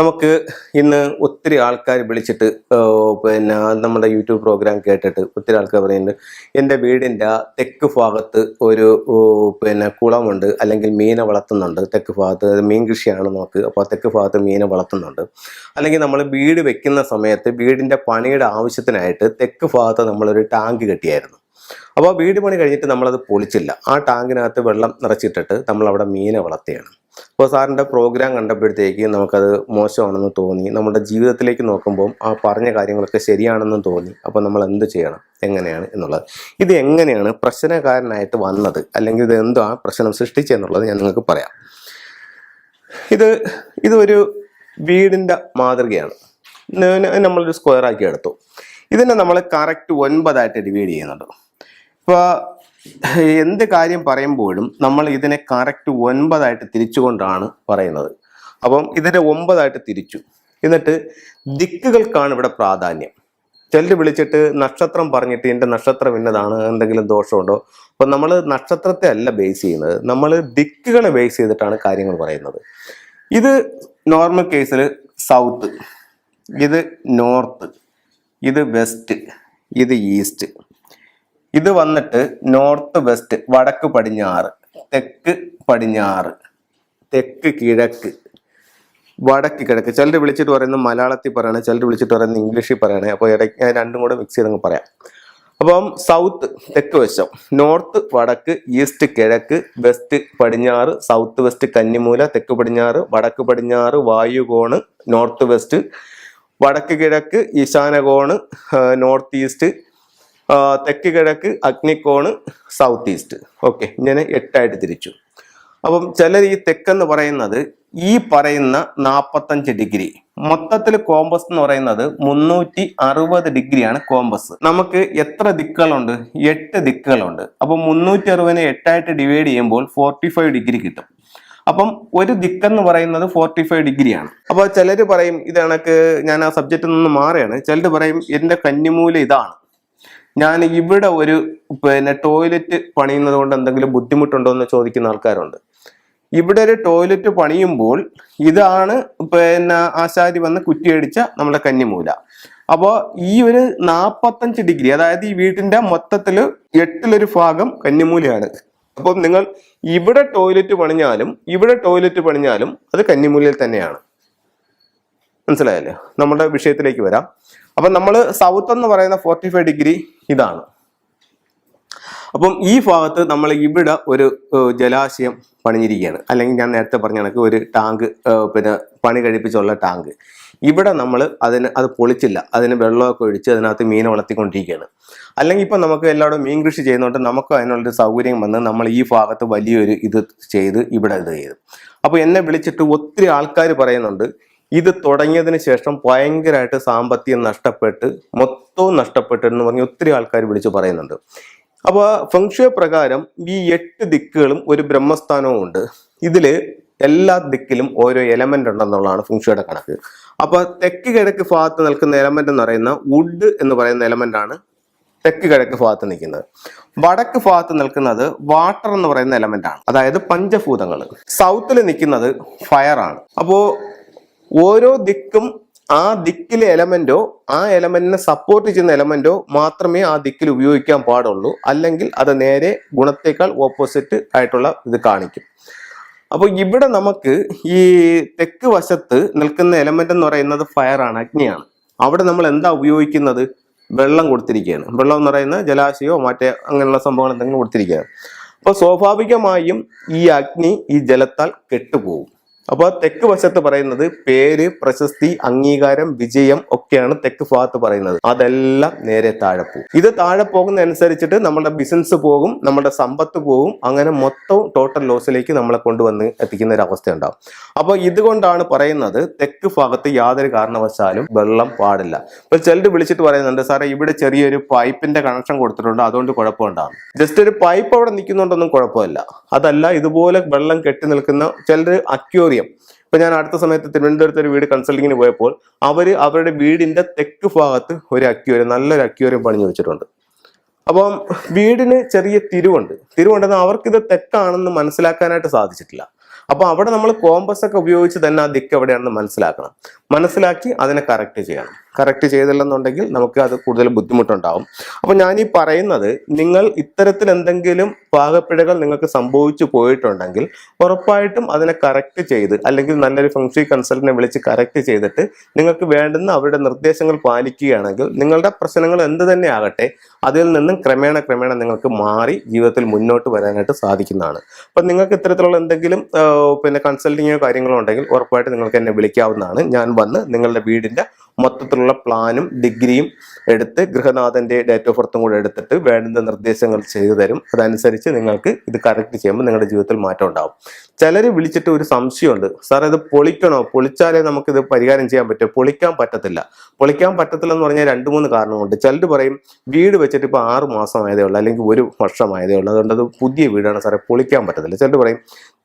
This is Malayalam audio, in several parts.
നമുക്ക് ഇന്ന് ഒത്തിരി ആൾക്കാർ വിളിച്ചിട്ട് പിന്നെ നമ്മുടെ യൂട്യൂബ് പ്രോഗ്രാം കേട്ടിട്ട് ഒത്തിരി ആൾക്കാർ പറയുന്നുണ്ട് എന്റെ വീടിന്റെ തെക്ക് ഭാഗത്ത് ഒരു പിന്നെ കുളമുണ്ട് അല്ലെങ്കിൽ മീനെ വളർത്തുന്നുണ്ട് തെക്ക് ഭാഗത്ത് മീൻ കൃഷിയാണ് നമുക്ക് അപ്പോൾ തെക്ക് ഭാഗത്ത് മീനെ വളർത്തുന്നുണ്ട്. അല്ലെങ്കിൽ നമ്മൾ വീട് വെക്കുന്ന സമയത്ത് വീടിന്റെ പണിയുടെ ആവശ്യത്തിനായിട്ട് തെക്ക് ഭാഗത്ത് നമ്മളൊരു ടാങ്ക് കെട്ടിയായിരുന്നു. അപ്പോൾ വീട് പണി കഴിഞ്ഞിട്ട് നമ്മളത് പൊളിച്ചില്ല. ആ ടാങ്കിനകത്ത് വെള്ളം നിറച്ചിട്ടിട്ട് നമ്മളവിടെ മീനെ വളർത്തിയാണ്. അപ്പോൾ സാറിന്റെ പ്രോഗ്രാം കണ്ടപ്പോഴത്തേക്ക് നമുക്കത് മോശമാണെന്ന് തോന്നി. നമ്മുടെ ജീവിതത്തിലേക്ക് നോക്കുമ്പോൾ ആ പറഞ്ഞ കാര്യങ്ങളൊക്കെ ശരിയാണെന്ന് തോന്നി. അപ്പോൾ നമ്മൾ എന്ത് ചെയ്യണം? എങ്ങനെയാണ് എന്നുള്ളത്. ഇത് എങ്ങനെയാണ് പ്രശ്നക്കാരനായിട്ട് വന്നത്? അല്ലെങ്കിൽ ഇത് എന്തോ ആ പ്രശ്നം സൃഷ്ടിച്ചെന്നുള്ളത് ഞാൻ നിങ്ങൾക്ക് പറയാം. ഇത് ഇതൊരു വീടിന്റെ മാതൃകയാണ്. നമ്മളൊരു സ്ക്വയർ ആക്കി എടുത്തു. ഇതിനെ നമ്മൾ കറക്റ്റ് ഒൻപതായിട്ട് ഡിവൈഡ് ചെയ്യുന്നുണ്ട്. ഇപ്പോൾ എന്ത് കാര്യം പറയുമ്പോഴും നമ്മൾ ഇതിനെ കറക്റ്റ് ഒൻപതായിട്ട് തിരിച്ചുകൊണ്ടാണ് പറയുന്നത്. അപ്പം ഇതിനെ ഒമ്പതായിട്ട് തിരിച്ചു. എന്നിട്ട് ദിക്കുകൾക്കാണ് ഇവിടെ പ്രാധാന്യം. ചിലർ വിളിച്ചിട്ട് നക്ഷത്രം പറഞ്ഞിട്ട് എന്റെ നക്ഷത്രം ഇന്നതാണ് എന്തെങ്കിലും ദോഷമുണ്ടോ? അപ്പം നമ്മൾ നക്ഷത്രത്തെ അല്ല ബേസ് ചെയ്യുന്നത്. നമ്മൾ ദിക്കുകളെ ബേസ് ചെയ്തിട്ടാണ് കാര്യങ്ങൾ പറയുന്നത്. ഇത് നോർമൽ കേസിൽ സൗത്ത് ഇത് നോർത്ത് ഇത് വെസ്റ്റ് ഇത് ഈസ്റ്റ് ഇത് വന്നിട്ട് നോർത്ത് വെസ്റ്റ് വടക്ക് പടിഞ്ഞാറ് തെക്ക് പടിഞ്ഞാറ് തെക്ക് കിഴക്ക് വടക്ക് കിഴക്ക്. ചിലർ വിളിച്ചിട്ട് പറയുന്നത് മലയാളത്തിൽ പറയണേ ചിലർ വിളിച്ചിട്ട് പറയുന്നത് ഇംഗ്ലീഷിൽ പറയണേ. അപ്പോൾ ഇടയ്ക്ക് രണ്ടും കൂടെ മിക്സ് ചെയ്തങ്ങ് പറയാം. അപ്പം സൗത്ത് തെക്ക് വശം. നോർത്ത് വടക്ക് ഈസ്റ്റ് കിഴക്ക് വെസ്റ്റ് പടിഞ്ഞാറ് സൗത്ത് വെസ്റ്റ് കന്നിമൂല തെക്ക് പടിഞ്ഞാറ് വടക്ക് പടിഞ്ഞാറ് വായുകോണ് നോർത്ത് വെസ്റ്റ് വടക്ക് കിഴക്ക് ഈശാനകോണ് നോർത്ത് ഈസ്റ്റ് തെക്ക് കിഴക്ക് അഗ്നിക്കോണ് സൗത്ത് ഈസ്റ്റ് ഓക്കെ ഇങ്ങനെ എട്ടായിട്ട് തിരിച്ചു. അപ്പം ചിലർ ഈ തെക്കെന്ന് പറയുന്നത് ഈ പറയുന്ന നാൽപ്പത്തഞ്ച് ഡിഗ്രി. മൊത്തത്തിൽ കോമ്പസ് എന്ന് പറയുന്നത് മുന്നൂറ്റി അറുപത് ഡിഗ്രിയാണ് കോമ്പസ്. നമുക്ക് എത്ര ദിക്കുകളുണ്ട്? എട്ട് ദിക്കുകളുണ്ട്. അപ്പം മുന്നൂറ്റി അറുപതിനെ എട്ടായിട്ട് ഡിവൈഡ് ചെയ്യുമ്പോൾ ഫോർട്ടി ഫൈവ് ഡിഗ്രി കിട്ടും. അപ്പം ഒരു ദിക്കെന്ന് പറയുന്നത് ഫോർട്ടി ഫൈവ് ഡിഗ്രിയാണ്. അപ്പോൾ ചിലർ പറയും ഇത് കണക്ക് ഞാൻ ആ സബ്ജക്റ്റിൽ നിന്ന് മാറിയാണ് ചിലർ പറയും എന്റെ കന്നിമൂല ഇതാണ്. ഞാൻ ഇവിടെ ഒരു പിന്നെ ടോയ്ലറ്റ് പണിയുന്നത് കൊണ്ട് എന്തെങ്കിലും ബുദ്ധിമുട്ടുണ്ടോ എന്ന് ചോദിക്കുന്ന ആൾക്കാരുണ്ട്. ഇവിടെ ഒരു ടോയ്ലറ്റ് പണിയുമ്പോൾ ഇതാണ് പിന്നെ ആശാരി വന്ന് കുറ്റിയടിച്ച നമ്മുടെ കന്നിമൂല. അപ്പോൾ ഈ ഒരു നാപ്പത്തഞ്ച് ഡിഗ്രി അതായത് ഈ വീട്ടിന്റെ മൊത്തത്തിൽ എട്ടിലൊരു ഭാഗം കന്നിമൂലയാണ്. അപ്പം നിങ്ങൾ ഇവിടെ ടോയ്ലറ്റ് പണിഞ്ഞാലും ഇവിടെ ടോയ്ലറ്റ് പണിഞ്ഞാലും അത് കന്നിമൂലയിൽ തന്നെയാണ്. മനസ്സിലായല്ലേ? നമ്മുടെ വിഷയത്തിലേക്ക് വരാം. അപ്പം നമ്മൾ സൗത്ത് എന്ന് പറയുന്ന ഫോർട്ടി ഫൈവ് ഡിഗ്രി ഇതാണ്. അപ്പം ഈ ഭാഗത്ത് നമ്മൾ ഇവിടെ ഒരു ജലാശയം പണിഞ്ഞിരിക്കുകയാണ്. അല്ലെങ്കിൽ ഞാൻ നേരത്തെ പറഞ്ഞ കണക്ക് ഒരു ടാങ്ക് പിന്നെ പണി കഴിപ്പിച്ചുള്ള ടാങ്ക്. ഇവിടെ നമ്മൾ അതിന് അത് പൊളിച്ചില്ല. അതിന് വെള്ളമൊക്കെ ഒഴിച്ച് അതിനകത്ത് മീൻ വളർത്തിക്കൊണ്ടിരിക്കുകയാണ്. അല്ലെങ്കിൽ ഇപ്പം നമുക്ക് എല്ലാവരും മീൻ കൃഷി ചെയ്യുന്നതുകൊണ്ട് നമുക്ക് അതിനുള്ളൊരു സൗകര്യം വന്ന് നമ്മൾ ഈ ഭാഗത്ത് വലിയൊരു ഇത് ചെയ്ത് ഇവിടെ ഇത് ചെയ്തു. അപ്പോൾ എന്നെ വിളിച്ചിട്ട് ഒത്തിരി ആൾക്കാർ പറയുന്നുണ്ട് ഇത് തുടങ്ങിയതിന് ശേഷം ഭയങ്കരമായിട്ട് സാമ്പത്തികം നഷ്ടപ്പെട്ട് മൊത്തവും നഷ്ടപ്പെട്ടു എന്ന് പറഞ്ഞ് ഒത്തിരി ആൾക്കാർ വിളിച്ചു പറയുന്നുണ്ട്. അപ്പോൾ ഫംഗ്ഷയ പ്രകാരം ഈ എട്ട് ദിക്കുകളും ഒരു ബ്രഹ്മസ്ഥാനവും ഉണ്ട്. ഇതിൽ എല്ലാ ദിക്കിലും ഓരോ എലമെന്റ് ഉണ്ടെന്നുള്ളതാണ് ഫംഗ്ഷയുടെ കണക്ക്. അപ്പോൾ തെക്ക് കിഴക്ക് ഭാഗത്ത് നിൽക്കുന്ന എലമെന്റ് എന്ന് പറയുന്ന വുഡ് എന്ന് പറയുന്ന എലമെന്റ് ആണ് തെക്ക് കിഴക്ക് ഭാഗത്ത് നിൽക്കുന്നത്. വടക്ക് ഭാഗത്ത് നിൽക്കുന്നത് വാട്ടർ എന്ന് പറയുന്ന എലമെന്റ് ആണ്. അതായത് പഞ്ചഭൂതങ്ങൾ സൗത്തിൽ നിൽക്കുന്നത് ഫയർ ആണ്. അപ്പോ ഓരോ ദിക്കും ആ ദിക്കിലെ എലമെന്റോ ആ എലമെന്റിനെ സപ്പോർട്ട് ചെയ്യുന്ന എലമെന്റോ മാത്രമേ ആ ദിക്കിൽ ഉപയോഗിക്കാൻ പാടുള്ളൂ. അല്ലെങ്കിൽ അത് നേരെ ഗുണത്തേക്കാൾ ഓപ്പോസിറ്റ് ആയിട്ടുള്ള ഇത് കാണിക്കും. അപ്പോൾ ഇവിടെ നമുക്ക് ഈ തെക്ക് വശത്ത് നിൽക്കുന്ന എലമെന്റ് എന്ന് പറയുന്നത് ഫയർ ആണ് അഗ്നിയാണ്. അവിടെ നമ്മൾ എന്താ ഉപയോഗിക്കുന്നത്? വെള്ളം കൊടുത്തിരിക്കുകയാണ്. വെള്ളം എന്ന് പറയുന്നത് ജലാശയോ മറ്റേ അങ്ങനെയുള്ള സംഭവങ്ങൾ എന്തെങ്കിലും കൊടുത്തിരിക്കുകയാണ്. അപ്പോൾ സ്വാഭാവികമായും ഈ അഗ്നി ഈ ജലത്താൽ കെട്ടുപോകും. അപ്പോൾ തെക്ക് വശത്ത് പറയുന്നത് പേര് പ്രശസ്തി അംഗീകാരം വിജയം ഒക്കെയാണ് തെക്ക് ഭാഗത്ത് പറയുന്നത്. അതെല്ലാം നേരെ താഴെ പോകും. ഇത് താഴെ പോകുന്നതനുസരിച്ചിട്ട് നമ്മുടെ ബിസിനസ് പോകും നമ്മുടെ സമ്പത്ത് പോകും അങ്ങനെ മൊത്തം ടോട്ടൽ ലോസിലേക്ക് നമ്മളെ കൊണ്ടുവന്ന് എത്തിക്കുന്ന ഒരു അവസ്ഥ ഉണ്ടാവും. അപ്പോൾ ഇതുകൊണ്ടാണ് പറയുന്നത് തെക്ക് ഭാഗത്ത് യാതൊരു കാരണവശാലും വെള്ളം പാടില്ല. ഇപ്പൊ ചിലർ വിളിച്ചിട്ട് പറയുന്നുണ്ട് സാറേ ഇവിടെ ചെറിയൊരു പൈപ്പിന്റെ കണക്ഷൻ കൊടുത്തിട്ടുണ്ട് അതുകൊണ്ട് കുഴപ്പമുണ്ടാകും. ജസ്റ്റ് ഒരു പൈപ്പ് അവിടെ നിൽക്കുന്നുണ്ടൊന്നും കുഴപ്പമില്ല. അതല്ല ഇതുപോലെ വെള്ളം കെട്ടി നിൽക്കുന്ന ചിലർ അക്യോറിയം ഇപ്പൊ ഞാൻ അടുത്ത സമയത്ത് തിരുവനന്തപുരത്ത് ഒരു വീട് കൺസൾട്ടിങ്ങിന് പോയപ്പോൾ അവർ അവരുടെ വീടിന്റെ തെക്ക് ഭാഗത്ത് ഒരു അക്യൂരം നല്ലൊരു അക്യൂരം പണിഞ്ഞു വെച്ചിട്ടുണ്ട്. അപ്പം വീടിന് ചെറിയ തിരുവുണ്ട്. തിരുവുണ്ടെന്ന് അവർക്കിത് തെക്കാണെന്ന് മനസ്സിലാക്കാനായിട്ട് സാധിച്ചിട്ടില്ല. അപ്പോൾ അവിടെ നമ്മൾ കോമ്പസ് ഒക്കെ ഉപയോഗിച്ച് തന്നെ ആ ദിക്ക് എവിടെയാണെന്ന് മനസ്സിലാക്കണം. മനസ്സിലാക്കി അതിനെ കറക്റ്റ് ചെയ്യണം. കറക്റ്റ് ചെയ്തില്ലെന്നുണ്ടെങ്കിൽ നമുക്ക് അത് കൂടുതൽ ബുദ്ധിമുട്ടുണ്ടാവും. അപ്പോൾ ഞാൻ ഈ പറയുന്നത് നിങ്ങൾ ഇത്തരത്തിൽ എന്തെങ്കിലും പാകപ്പിഴകൾ നിങ്ങൾക്ക് സംഭവിച്ചു പോയിട്ടുണ്ടെങ്കിൽ ഉറപ്പായിട്ടും അതിനെ കറക്റ്റ് ചെയ്ത് അല്ലെങ്കിൽ നല്ലൊരു ഫംഗ്ഷി കൺസൾട്ടിനെ വിളിച്ച് കറക്റ്റ് ചെയ്തിട്ട് നിങ്ങൾക്ക് വേണ്ടുന്ന അവരുടെ നിർദ്ദേശങ്ങൾ പാലിക്കുകയാണെങ്കിൽ നിങ്ങളുടെ പ്രശ്നങ്ങൾ എന്ത് തന്നെ ആകട്ടെ അതിൽ നിന്നും ക്രമേണ ക്രമേണ നിങ്ങൾക്ക് മാറി ജീവിതത്തിൽ മുന്നോട്ട് വരാനായിട്ട് സാധിക്കുന്നതാണ്. അപ്പം നിങ്ങൾക്ക് ഇത്തരത്തിലുള്ള എന്തെങ്കിലും പിന്നെ കൺസൾട്ടിങ്ങോ കാര്യങ്ങളോ ഉണ്ടെങ്കിൽ ഉറപ്പായിട്ട് നിങ്ങൾക്ക് എന്നെ വിളിക്കാവുന്നതാണ്. ഞാൻ വന്ന് നിങ്ങളുടെ വീടിന്റെ മൊത്തത്തിലുള്ള പ്ലാനും ഡിഗ്രിയും എടുത്ത് ഗൃഹനാഥന്റെ ഡേറ്റ് ഓഫ് ബർത്തും കൂടെ എടുത്തിട്ട് വേണ്ട നിർദ്ദേശങ്ങൾ ചെയ്തു തരും. അതനുസരിച്ച് നിങ്ങൾക്ക് ഇത് കറക്റ്റ് ചെയ്യുമ്പോൾ നിങ്ങളുടെ ജീവിതത്തിൽ മാറ്റം ഉണ്ടാവും. ചിലർ വിളിച്ചിട്ട് ഒരു സംശയമുണ്ട്. സാർ ഇത് പൊളിക്കണോ? പൊളിച്ചാലേ നമുക്കിത് പരിഹാരം ചെയ്യാൻ പറ്റുമോ പൊളിക്കാൻ പറ്റത്തില്ല. പൊളിക്കാൻ പറ്റത്തില്ല എന്ന് പറഞ്ഞാൽ രണ്ട് മൂന്ന് കാരണമുണ്ട് ചിലർ പറയും വീട് വെച്ചിട്ട് ഇപ്പോൾ ആറ് മാസമായതേ ഉള്ളൂ അല്ലെങ്കിൽ ഒരു വർഷമായതേ ഉള്ളൂ. അതുകൊണ്ട് അത് പുതിയ വീടാണ് സാറേ പൊളിക്കാൻ പറ്റത്തില്ല. ചിലർ പറയും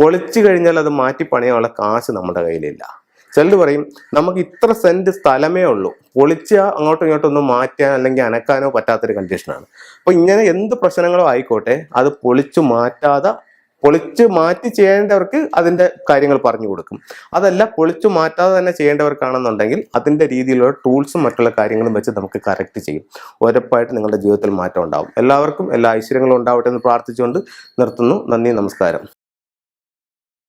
പൊളിച്ചു കഴിഞ്ഞാൽ അത് മാറ്റി പണിയാനുള്ള കാശ് നമ്മുടെ കയ്യിലില്ല. ചിലർ പറയും നമുക്ക് ഇത്ര സെന്റ് സ്ഥലമേ ഉള്ളൂ. പൊളിച്ച അങ്ങോട്ടും ഇങ്ങോട്ടും ഒന്നും മാറ്റാൻ അല്ലെങ്കിൽ അനക്കാനോ പറ്റാത്തൊരു കണ്ടീഷനാണ് അപ്പോൾ ഇങ്ങനെ എന്ത് പ്രശ്നങ്ങളോ ആയിക്കോട്ടെ അത് പൊളിച്ചു മാറ്റാതെ പൊളിച്ച് മാറ്റി ചെയ്യേണ്ടവർക്ക് അതിന്റെ കാര്യങ്ങൾ പറഞ്ഞു കൊടുക്കും. അതല്ല പൊളിച്ചു മാറ്റാതെ തന്നെ ചെയ്യേണ്ടവർക്കാണെന്നുണ്ടെങ്കിൽ അതിന്റെ രീതിയിലുള്ള ടൂൾസും മറ്റുള്ള കാര്യങ്ങളും വെച്ച് നമുക്ക് കറക്റ്റ് ചെയ്യും. ഉറപ്പായിട്ട് നിങ്ങളുടെ ജീവിതത്തിൽ മാറ്റം ഉണ്ടാവും. എല്ലാവർക്കും എല്ലാ ഐശ്വര്യങ്ങളും ഉണ്ടാവട്ടെ എന്ന് പ്രാർത്ഥിച്ചുകൊണ്ട് നിർത്തുന്നു. നന്ദി നമസ്കാരം.